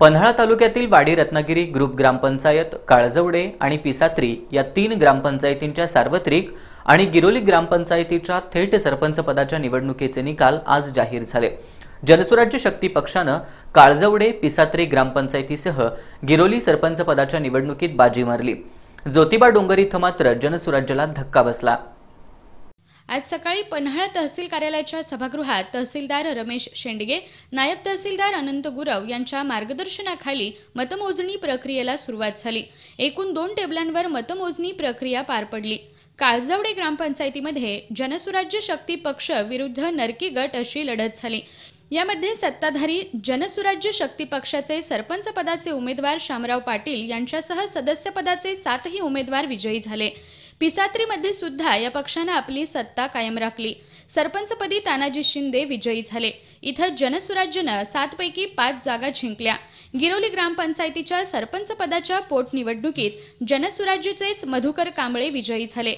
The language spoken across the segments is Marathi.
पन्हाळा तालुक्यातील वाडी रत्नागिरी ग्रुप ग्रामपंचायत काळजवडे आणि पिसात्री या तीन ग्रामपंचायतींच्या सार्वत्रिक आणि गिरोली ग्रामपंचायतीच्या थेट सरपंच पदाच्या निवडणुकीचे निकाल आज जाहीर झाले. जनसुराज्य शक्ती पक्षानं काळजवडे पिसात्री ग्रामपंचायतीसह गिरोली सरपंच पदाच्या निवडणुकीत बाजी मारली. ज्योतिबा डोंगर इथं मात्र जनसुराज्याला धक्का बसला. आज सकाळी पन्हाळा तहसील कार्यालयाच्या सभागृहात तहसीलदार रमेश शेंडगे नायब तहसीलदार अनंत गुरव यांच्या मार्गदर्शनाखाली मतमोजणी प्रक्रियेला सुरुवात झाली. एकूण दोन टेबलांवर मतमोजणी प्रक्रिया पार पडली. काळजवडे ग्रामपंचायतीमध्ये जनसुराज्य शक्ती पक्ष विरुद्ध नरकी गट अशी लढत झाली. यामध्ये सत्ताधारी जनसुराज्य शक्ती पक्षाचे सरपंच पदाचे उमेदवार शामराव पाटील यांच्यासह सदस्यपदाचे सातही उमेदवार विजयी झाले. पिसात्रीमध्ये सुद्धा या पक्षानं आपली सत्ता कायम राखली. सरपंचपदी तानाजी शिंदे विजयी झाले. इथं जनसुराज्यनं सातपैकी पाच जागा जिंकल्या. गिरोली ग्रामपंचायतीच्या सरपंच पदाच्या पोटनिवडणुकीत जनसुराज्यचेच मधुकर कांबळे विजयी झाले.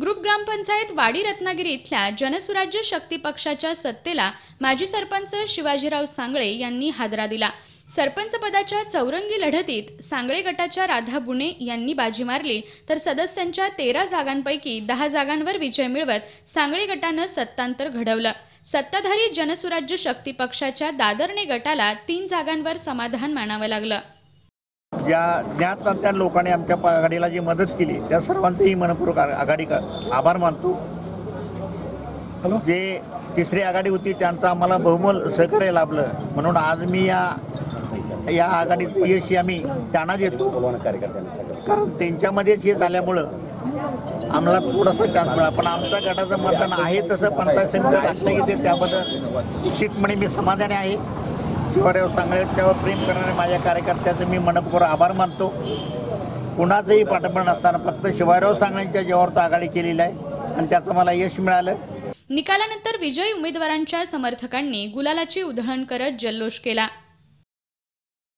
ग्रुप ग्रामपंचायत वाडी रत्नागिरी इथल्या जनसुराज्य शक्ती पक्षाच्या सत्तेला माजी सरपंच शिवाजीराव सांगळे यांनी हादरा दिला. सरपंच पदाच्या चौरंगी लढतीत सांगळे गटाच्या राधा बुणे यांनी बाजी मारली. तर सदस्यांच्या तेरा जागांपैकी दहा जागांवर विजय मिळवत सांगळे गटानं सत्तांतर घडवलं. सत्ताधारी जनसुराज्य शक्ती पक्षाच्या दादरणे गटाला तीन जागांवर समाधान मानावं लागलं. ज्या ज्ञात त्या लोकांनी आमच्या आघाडीला जी मदत केली त्या सर्वांचंही मनपूर्वक आघाडी का आभार मानतो. जे तिसरी आघाडी होती त्यांचं आम्हाला बहुमोल सहकार्य लाभलं. म्हणून आज मी या या आघाडीचं यश हे आम्ही त्यांना देतो. कारण त्यांच्यामध्येच हे झाल्यामुळं आम्हाला थोडंसं चान्स मिळाला. पण आमच्या गटाचं मतदान आहे तसं पंचायत समिती असलं येते त्याबद्दल निश्चितपणे मी समाधानी आहे. शिवाराव त्यावर प्रेम करणाऱ्या माझ्या कार्यकर्त्याचं मी मनपूर आभार मानतो. कुणाचंही पाठबळ नसताना फक्त शिवाराव सांगण्याच्या जेव्हा तो आघाडी केलेली आहे आणि त्याचं मला यश मिळालं. निकालानंतर विजयी उमेदवारांच्या समर्थकांनी गुलालाची उधळण करत जल्लोष केला.